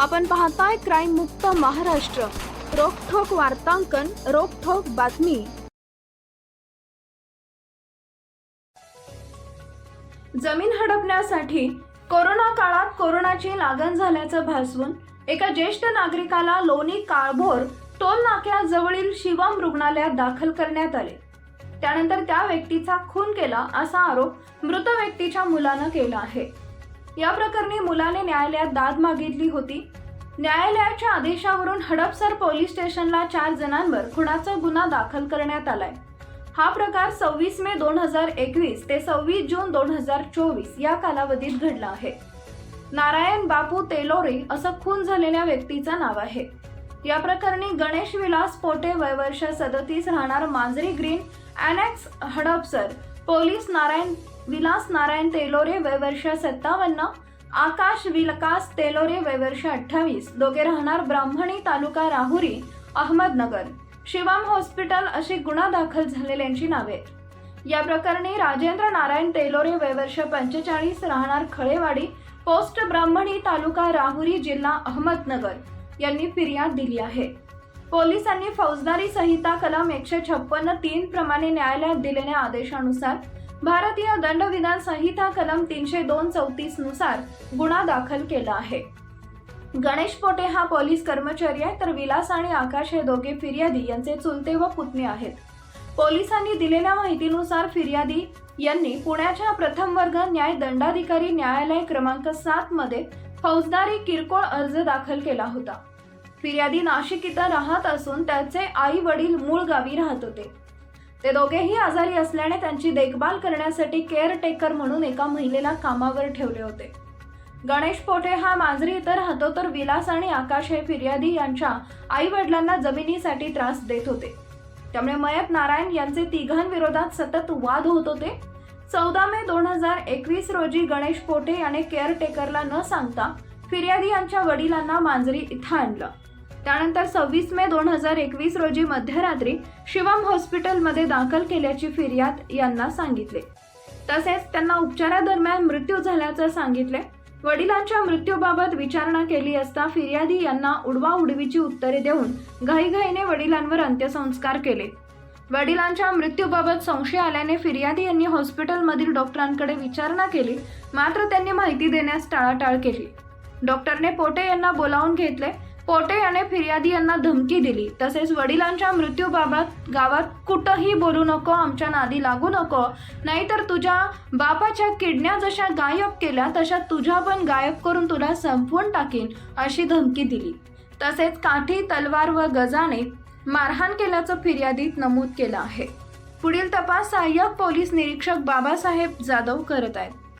आपण पाहताय क्राईम मुक्त महाराष्ट्र. रोखोक वार्तांकन रोखोक बातमी. जमीन हडपण्यासाठी कोरोना काळात कोरोनाची लागण झाल्याचं भासवून एका ज्येष्ठ नागरिकाला लोणी काळभोर टोल नाक्याजवळील शिवम रुग्णालयात दाखल करण्यात आले. त्यानंतर त्या व्यक्तीचा खून केला असा आरोप मृत व्यक्तीच्या मुलानं केला आहे. या प्रकरणी मुलाने न्यायालयात दाद मागितली होती. न्यायालयाच्या आदेशावरून हडपसर पोलीस स्टेशनला चार जणांवर खुनाचा गुन्हा दाखल करण्यात आलाय. हा प्रकार सव्वीस मे दोन हजार एकवीस ते सव्वीस जून दोन हजार चोवीस या कालावधीत घडला आहे. नारायण बापू तेलोरे असं खून झालेल्या व्यक्तीचं नाव आहे. या प्रकरणी गणेश विलास पोटे वय वर्ष सदतीस राहणार Manjari green annex Hadapsar police Narayan Vilas Narayan Telore वय वर्ष सत्तावन्न आकाश विलकास तेलोरे वैवर्ष अठ्ठावीस. दोघे राहणार ब्राह्मणी तालुका राहुरी अहमदनगर. शिवाम हॉस्पिटल अशी गुन्हा दाखल झालेल्यांची नावे. या प्रकरणी राजेंद्र नारायण तेलोरे वैवर्ष पंचेचाळीस राहणार खळेवाडी पोस्ट ब्राह्मणी तालुका राहुरी जिल्हा अहमदनगर. यांनी फिर्याद दिली आहे. पोलिसांनी फौजदारी संहिता कलम एकशे छप्पन्न तीन प्रमाणे न्यायालयात दिलेल्या आदेशानुसार भारतीय दंडविधान संहिता कलम तीनशे दोन चौतीसनुसार गुन्हा दाखल केला आहे. गणेश पोटे हा पोलीस कर्मचारी आहे तर विलास आणि आकाश हे दोघे फिर्यादी यांचे चुलते व पुतणे आहेत. पोलिसांनी दिलेल्या माहितीनुसार फिर्यादी यांनी पुण्याच्या प्रथम वर्ग न्याय दंडाधिकारी न्यायालय क्रमांक सात मध्ये फौजदारी किरकोळ अर्ज दाखल केला होता. फिर्यादी नाशिक इथं राहत असून त्याचे आई वडील मूळ गावी राहत होते. ते दोघेही आजारी असल्याने त्यांची देखभाल करण्यासाठी केअरटेकर म्हणून एका महिलेला कामावर ठेवले होते. गणेश पोठे हा मांजरी इतर राहतो तर विलास आणि आकाश हे फिर्यादी यांच्या आई वडिलांना जमिनीसाठी त्रास देत होते. त्यामुळे मयत नारायण यांचे तिघांविरोधात सतत वाद होत होते. चौदा मे दोन हजार एकवीस रोजी गणेश पोटे याने केअरटेकरला न सांगता फिर्यादी यांच्या वडिलांना मांजरी इथं आणलं. त्यानंतर सव्वीस मे दोन हजार एकवीस रोजी मध्यरात्री शिवम हॉस्पिटलमध्ये दाखल केल्याची फिर्याद यांना सांगितले. तसेच त्यांना उपचारादरम्यान मृत्यू झाल्याचं सांगितले. वडिलांच्या मृत्यूबाबत विचारणा केली असता फिर्यादी यांना उडवाउडवीची उत्तरे देऊन घाईघाईने वडिलांवर अंत्यसंस्कार केले. वडिलांच्या मृत्यूबाबत संशय आल्याने फिर्यादी यांनी हॉस्पिटलमधील डॉक्टरांकडे विचारणा केली मात्र त्यांनी माहिती देण्यास टाळाटाळ केली. डॉक्टरने पोटे यांना बोलावून घेतले पोटे याने फिर्यादी यांना धमकी दिली. तसेच वडिलांच्या मृत्यूबाबत गावात कुठंही बोलू नको आमच्या नादी लागू नको. नाहीतर तुझ्या बापाच्या किडण्या जशा गायब केल्या तशा तुझ्या पण गायब करून तुला संपवून टाकीन अशी धमकी दिली. तसेच काठी तलवार व गजाने मारहाण केल्याचं फिर्यादीत नमूद केलं आहे. पुढील तपास सहाय्यक पोलीस निरीक्षक बाबासाहेब जाधव करत आहेत.